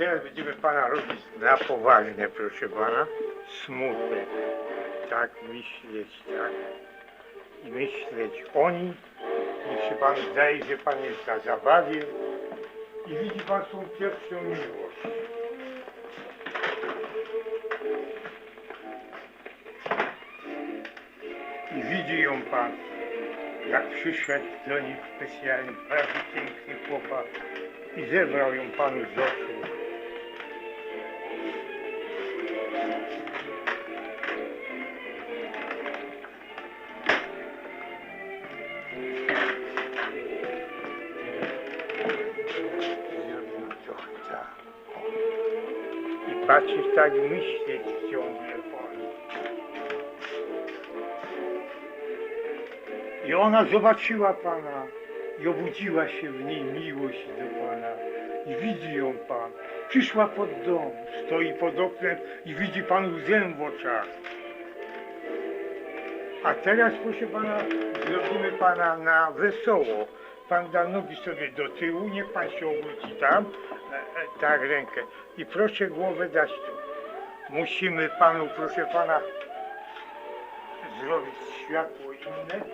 teraz będziemy pana robić na poważnie, proszę pana. Smutne. Tak myśleć, tak. I myśleć o nim. Niech się pan zdaje, że pan jest na zabawie. I widzi pan tą pierwszą miłość. I widzi ją pan, jak przyszedł do nich specjalnie, bardzo piękny chłopak i zebrał ją panu z oczu. Patrzysz tak myśleć ciągle. I ona zobaczyła Pana i obudziła się w niej miłość do Pana. I widzi ją Pan. Przyszła pod dom, stoi pod oknem i widzi Pan łzę w oczach. A teraz proszę Pana, zrobimy Pana na wesoło. Pan da nogi sobie do tyłu, niech Pan się obróci tam, e, e, tak rękę. I proszę głowę dać tu. Musimy Panu, proszę Pana, zrobić światło inne.